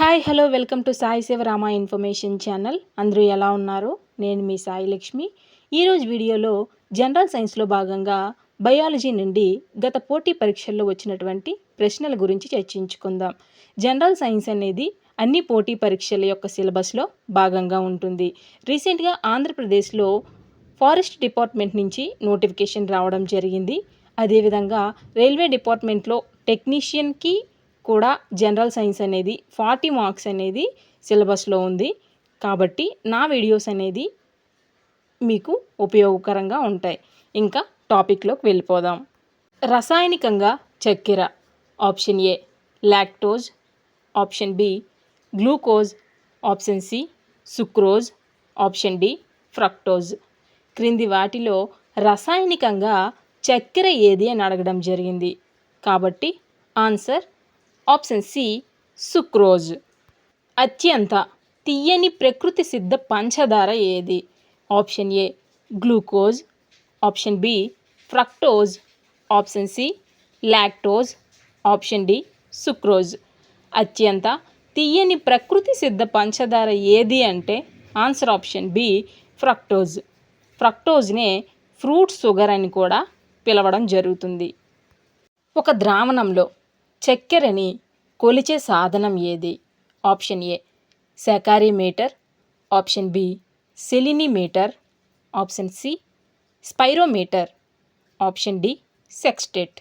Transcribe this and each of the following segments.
Hi hello welcome to Sai Shivarama information channel. అందరూ ఎలా ఉన్నారు? నేను మీ సాయి లక్ష్మి. ఈరోజు వీడియోలో జనరల్ సైన్స్లో భాగంగా బయాలజీ నుండి గత పోటీ పరీక్షల్లో వచ్చినటువంటి ప్రశ్నల గురించి చర్చించుకుందాం. జనరల్ సైన్స్ అనేది అన్ని పోటీ పరీక్షల యొక్క సిలబస్లో భాగంగా ఉంటుంది. రీసెంట్గా ఆంధ్రప్రదేశ్లో ఫారెస్ట్ డిపార్ట్మెంట్ నుంచి నోటిఫికేషన్ రావడం జరిగింది. అదేవిధంగా రైల్వే డిపార్ట్మెంట్లో టెక్నీషియన్కి కూడా జనరల్ సైన్స్ అనేది ఫార్టీ మార్క్స్ అనేది సిలబస్లో ఉంది. కాబట్టి నా వీడియోస్ అనేది మీకు ఉపయోగకరంగా ఉంటాయి. ఇంకా టాపిక్లోకి వెళ్ళిపోదాం. రసాయనికంగా చక్కెర option A lactose option B glucose option C sucrose option D fructose. క్రింది వాటిలో రసాయనికంగా చక్కెర ఏది అని అడగడం జరిగింది. కాబట్టి ఆన్సర్ ఆప్షన్ సి సుక్రోజ్. అత్యంత తీయని ప్రకృతి సిద్ధ పంచదార ఏది? Option A glucose. Option B fructose. Option C lactose. Option D sucrose. అత్యంత తీయని ప్రకృతి సిద్ధ పంచదార ఏది అంటే ఆన్సర్ ఆప్షన్ బి ఫ్రక్టోజ్. ఫ్రక్టోజ్నే ఫ్రూట్ షుగర్ అని కూడా పిలవడం జరుగుతుంది. ఒక ద్రావణంలో చక్కెరని కొలిచే సాధనం ఏది? Option A saccharimeter option B salinometer. Option C spirometer. Option D sextant.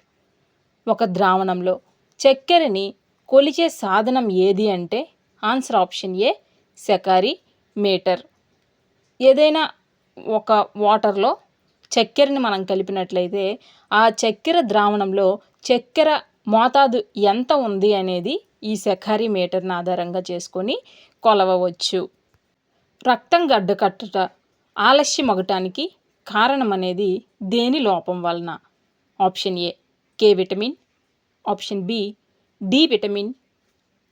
ఒక ద్రావణంలో చక్కెరని కొలిచే సాధనం ఏది అంటే answer option A saccharimeter ఏదైనా ఒక వాటర్లో చక్కెరని మనం కలిపినట్లయితే ఆ చక్కెర ద్రావణంలో చక్కెర మోతాదు ఎంత ఉంది అనేది ఈ సెఖారీ మీటర్ని ఆధారంగా చేసుకొని కొలవవచ్చు. రక్తం గడ్డకట్టుట ఆలస్యం అగటానికి కారణం అనేది దేని లోపం వలన? Option A K vitamin. Option B D vitamin.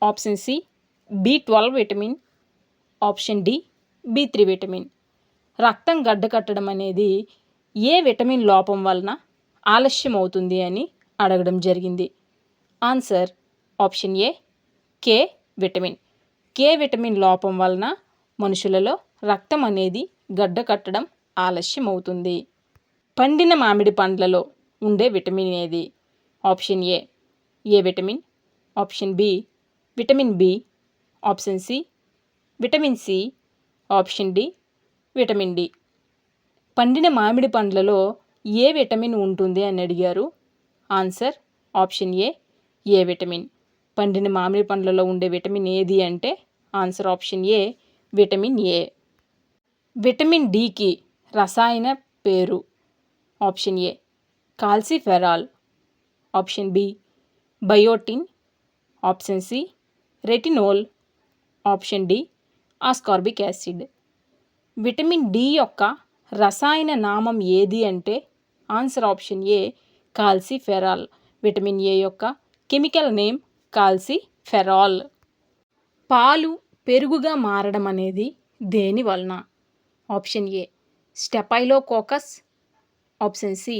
Option C B twelve vitamin. Option D B three vitamin. రక్తం గడ్డకట్టడం అనేది ఏ విటమిన్ లోపం వలన ఆలస్యం అవుతుంది అని అడగడం జరిగింది. Answer option A K vitamin. K vitamin లోపం వలన మనుషులలో రక్తం అనేది గడ్డ కట్టడం ఆలస్యం అవుతుంది పండిన మామిడి పండ్లలో ఉండే విటమిన్ ఏది? Option A A vitamin. Option B vitamin B. Option C vitamin C. Option D vitamin D. పండిన మామిడి పండ్లలో ఏ విటమిన్ ఉంటుంది అని అడిగారు? Answer option A A vitamin? పండిన మామిడి పండ్లలో ఉండే విటమిన్ ఏది అంటే answer option A vitamin A. Vitamin డికి రసాయన పేరు. Option A calciferol. Option B biotin. Option C retinol. Option D ascorbic acid. Vitamin D యొక్క రసాయన నామం ఏది అంటే answer option A calciferol. Vitamin A యొక్క కెమికల్ నేమ్ కాల్సిఫెరాల్ పాలు పెరుగుగా మారడం అనేది దేని వలన? Option A staphylococcus. Option C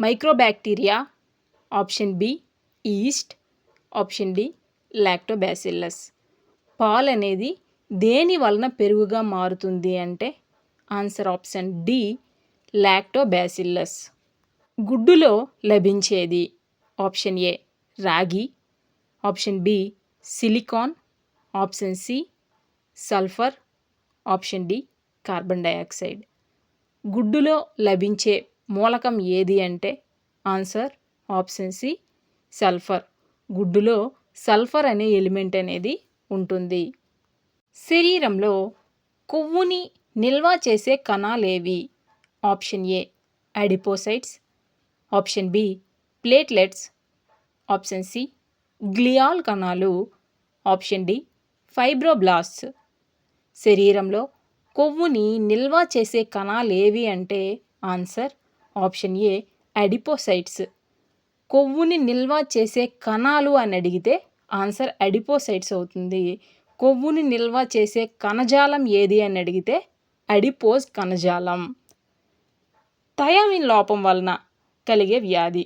mycobacteria. Option B yeast. Option D lactobacillus పాలు అనేది దేని వలన పెరుగుగా మారుతుంది అంటే ఆన్సర్ ఆప్షన్ డి లాక్టోబాసిల్లస్ గుడ్డులో లభించేది ఆప్షన్ ఏ రాగి option B silicon option C sulphur option D carbon dioxide. గుడ్డులో లభించే మూలకం ఏది అంటే ఆన్సర్ ఆప్షన్ సి సల్ఫర్. గుడ్డులో సల్ఫర్ అనే ఎలిమెంట్ అనేది ఉంటుంది. శరీరంలో కొవ్వుని నిల్వ చేసే కణాలేవి option A adipocytes option B platelets option C glial కణాలు. ఆప్షన్ డి ఫైబ్రోబ్లాస్ట్స్ శరీరంలో కొవ్వుని నిల్వ చేసే కణాలు ఏవి అంటే ఆన్సర్ ఆప్షన్ ఏ అడిపోసైట్స్. కొవ్వుని నిల్వ చేసే కణాలు అని అడిగితే ఆన్సర్ అడిపోసైట్స్ అవుతుంది. కొవ్వుని నిల్వ చేసే కణజాలం ఏది అని అడిగితే అడిపోజ్ కణజాలం. థయామిన్ లోపం వలన కలిగే వ్యాధి.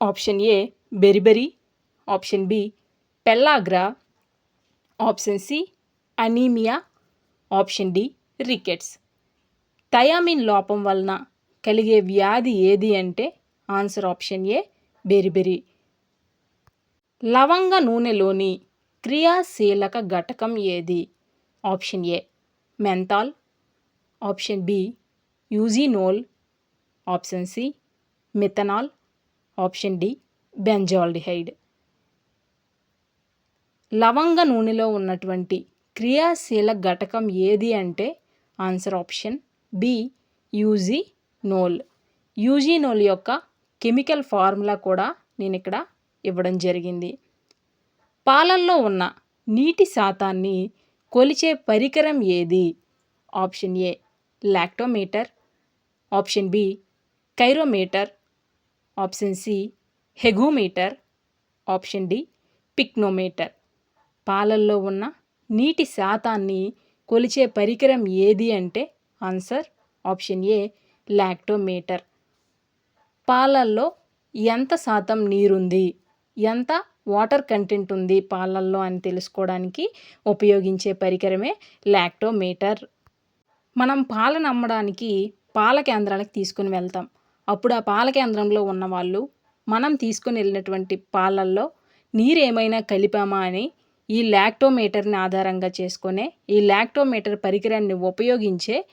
Option A beriberi option B pellagra option C anaemia option D rickets. Thiamine లోపం వలన కలిగే వ్యాధి ఏది అంటే ఆన్సర్ ఆప్షన్ ఏ బెరిబెరి. లవంగ నూనెలోని క్రియాశీలక ఘటకం ఏది? Option A menthol option B eugenol option C methanol option D benzaldehyde. లవంగ నూనెలో ఉన్నటువంటి క్రియాశీల ఘటకం ఏది అంటే answer option B eugenol. Eugenol యొక్క కెమికల్ ఫార్ములా కూడా నేను ఇక్కడ ఇవ్వడం జరిగింది. పాలల్లో ఉన్న నీటి శాతాన్ని కొలిచే పరికరం ఏది? Option A lactometer option B cryometer option C hygrometer option D pycnometer పాలల్లో ఉన్న నీటి శాతాన్ని కొలిచే పరికరం ఏది అంటే ఆన్సర్ ఆప్షన్ ఏ లాక్టోమీటర్. పాలల్లో ఎంత శాతం నీరుంది? ఎంత వాటర్ కంటెంట్ ఉంది పాలల్లో అని తెలుసుకోవడానికి ఉపయోగించే పరికరమే లాక్టోమీటర్. మనం పాలను అమ్మడానికి పాల కేంద్రాలకు తీసుకుని వెళ్తాం. అప్పుడు ఆ పాల కేంద్రంలో ఉన్న వాళ్ళు మనం తీసుకుని వెళ్ళినటువంటి పాలల్లో నీరు ఏమైనా కలిపామా అని ఈ లాక్టోమీటర్ని ఆధారంగా చేసుకునే ఈ లాక్టోమీటర్ పరికరాన్ని ఉపయోగించే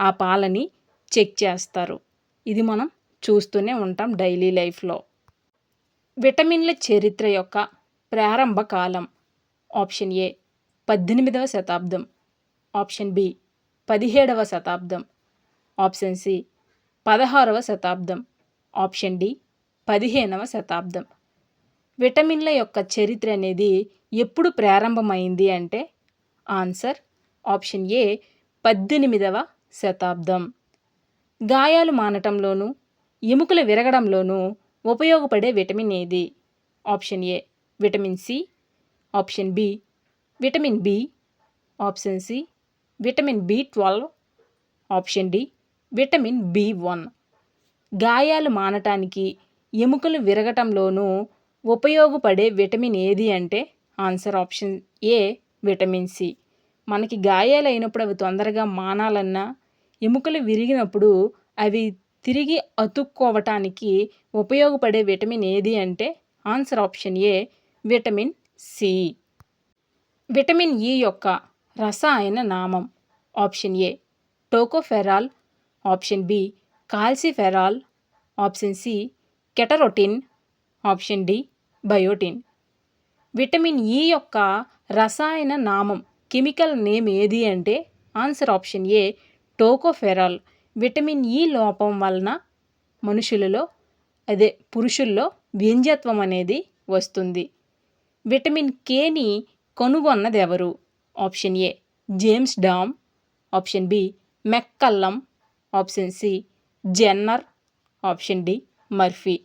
ఆ పాలని చెక్ చేస్తారు. ఇది మనం చూస్తూనే ఉంటాం డైలీ లైఫ్లో. విటమిన్ల చరిత్ర యొక్క ప్రారంభ కాలం. ఆప్షన్ ఏ పద్దెనిమిదవ శతాబ్దం. ఆప్షన్ బి పదిహేడవ శతాబ్దం. ఆప్షన్ సి పదహారవ శతాబ్దం. ఆప్షన్ డి పదిహేనవ శతాబ్దం. విటమిన్ల యొక్క చరిత్ర అనేది ఎప్పుడు ప్రారంభమైంది అంటే? ఆన్సర్ ఆప్షన్ ఏ పద్దెనిమిదవ శతాబ్దం. గాయాలు మానటంలోనూ ఎముకలు విరగడంలోనూ ఉపయోగపడే విటమిన్ ఏది? Option A vitamin C. Option B vitamin B. Option C vitamin B twelve. Option D vitamin B one. గాయాలు మానటానికి ఎముకలు విరగటంలోనూ ఉపయోగపడే విటమిన్ ఏది అంటే answer option A vitamin C. మనకి గాయాలు అయినప్పుడు అవి తొందరగా మానాలన్నా ఎముకలు విరిగినప్పుడు అవి తిరిగి అతుక్కోవటానికి ఉపయోగపడే విటమిన్ ఏది అంటే answer option A vitamin C. Vitamin E యొక్క రసాయన నామం option A tocopherol option B calciferol option C carotene option D biotin. Vitamin E యొక్క రసాయన నామం కెమికల్ నేమ్ ఏది అంటే answer option A tocopherol. Vitamin E లోపం వలన మనుషులలో అదే పురుషుల్లో వ్యంజత్వం అనేది వస్తుంది. విటమిన్ కేని కనుగొన్నది ఎవరు? Option A James Dam option B McCollum option C Jenner option D Murphy.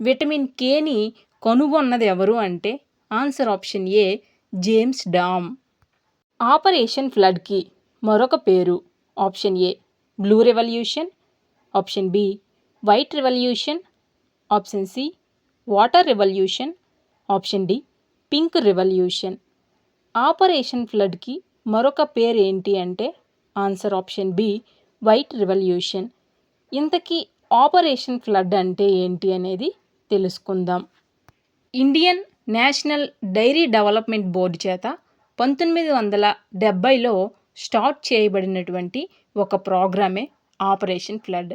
Vitamin కేని కనుగొన్నది ఎవరు అంటే answer option A James Dam. Operation ఫ్లడ్కి మరొక పేరు option A blue revolution option B white revolution option C water revolution option D pink revolution. Operation ఫ్లడ్కి మరొక పేరు ఏంటి అంటే answer option B white revolution. ఇంతకీ ఆపరేషన్ ఫ్లడ్ అంటే ఏంటి అనేది తెలుసుకుందాం. Indian National Dairy Development Board చేత పంతొమ్మిది వందల డెబ్భైలో స్టార్ట్ చేయబడినటువంటి ఒక ప్రోగ్రామే ఆపరేషన్ ఫ్లడ్.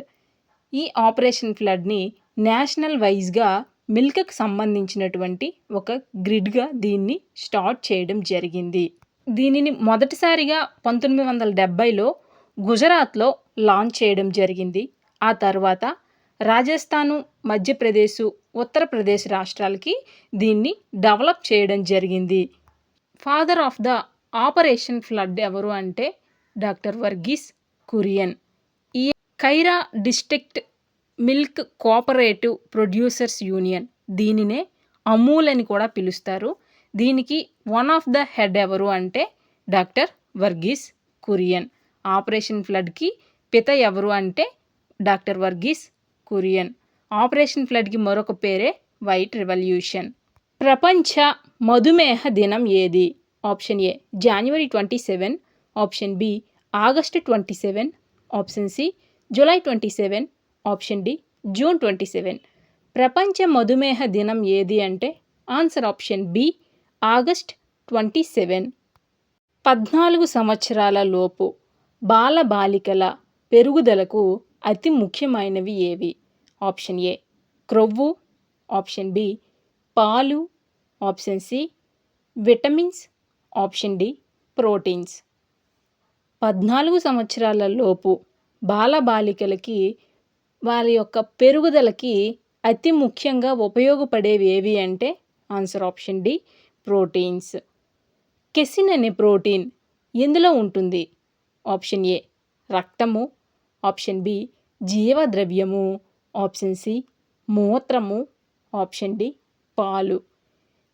ఈ ఆపరేషన్ ఫ్లడ్ని నేషనల్ వైజ్గా మిల్క్కి సంబంధించినటువంటి ఒక గ్రిడ్గా దీన్ని స్టార్ట్ చేయడం జరిగింది. దీనిని మొదటిసారిగా పంతొమ్మిది వందల డెబ్భైలో గుజరాత్లో లాంచ్ చేయడం జరిగింది. ఆ తర్వాత రాజస్థాను మధ్యప్రదేశ్ ఉత్తరప్రదేశ్ రాష్ట్రాలకి దీన్ని డెవలప్ చేయడం జరిగింది. Father of the operation flood ఎవరు అంటే డాక్టర్ వర్గీస్ కురియన్. ఈ Kaira district milk cooperative producers union. దీనినే అమూల్ అని కూడా పిలుస్తారు. దీనికి వన్ ఆఫ్ ద హెడ్ ఎవరు అంటే డాక్టర్ వర్గీస్ కురియన్. ఆపరేషన్ ఫ్లడ్కి పిత ఎవరు అంటే డాక్టర్ వర్గీస్ కురియన్. ఆపరేషన్ ఫ్లడ్కి మరొక పేరే వైట్ రెవల్యూషన్. ప్రపంచ మధుమేహ దినం ఏది? Option A January twenty seven. Option B August twenty seven. Option C July twenty seven. Option D June twenty seven. ప్రపంచ మధుమేహ దినం ఏది అంటే answer option B August twenty seven. పద్నాలుగు సంవత్సరాల లోపు బాల బాలికల పెరుగుదలకు అతి ముఖ్యమైనవి ఏవి? ఆప్షన్ ఏ క్రొవ్వు. ఆప్షన్ బి పాలు. Option C vitamins. Option D proteins. పద్నాలుగు సంవత్సరాల లోపు బాలబాలికలకి వారి యొక్క పెరుగుదలకి అతి ముఖ్యంగా ఉపయోగపడేవి ఏవి అంటే answer option D proteins. Casein అనే ప్రోటీన్ ఎందులో ఉంటుంది. ఆప్షన్ ఏ రక్తము ఆప్షన్ బి జీవద్రవ్యము ఆప్షన్ సి మూత్రము ఆప్షన్ డి పాలు.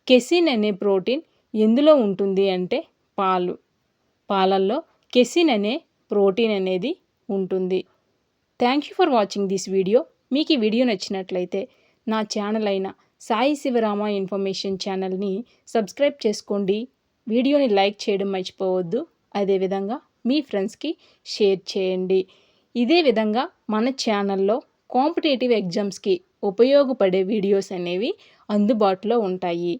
కెసిన్ అనే ప్రోటీన్ ఎందులో ఉంటుంది అంటే పాలు. పాలల్లో కెసిన్ అనే ప్రోటీన్ అనేది ఉంటుంది. Thank you for watching this video మీకు ఈ వీడియో నచ్చినట్లయితే నా ఛానల్ అయిన సాయి శివరామ ఇన్ఫర్మేషన్ ఛానల్ని సబ్స్క్రైబ్ చేసుకోండి. వీడియోని లైక్ చేయడం మర్చిపోవద్దు. అదేవిధంగా మీ ఫ్రెండ్స్కి షేర్ చేయండి. ఇదే విధంగా మన ఛానల్లో కాంపిటేటివ్ ఎగ్జామ్స్కి ఉపయోగపడే వీడియోస్ అనేవి అందుబాటులో ఉంటాయి.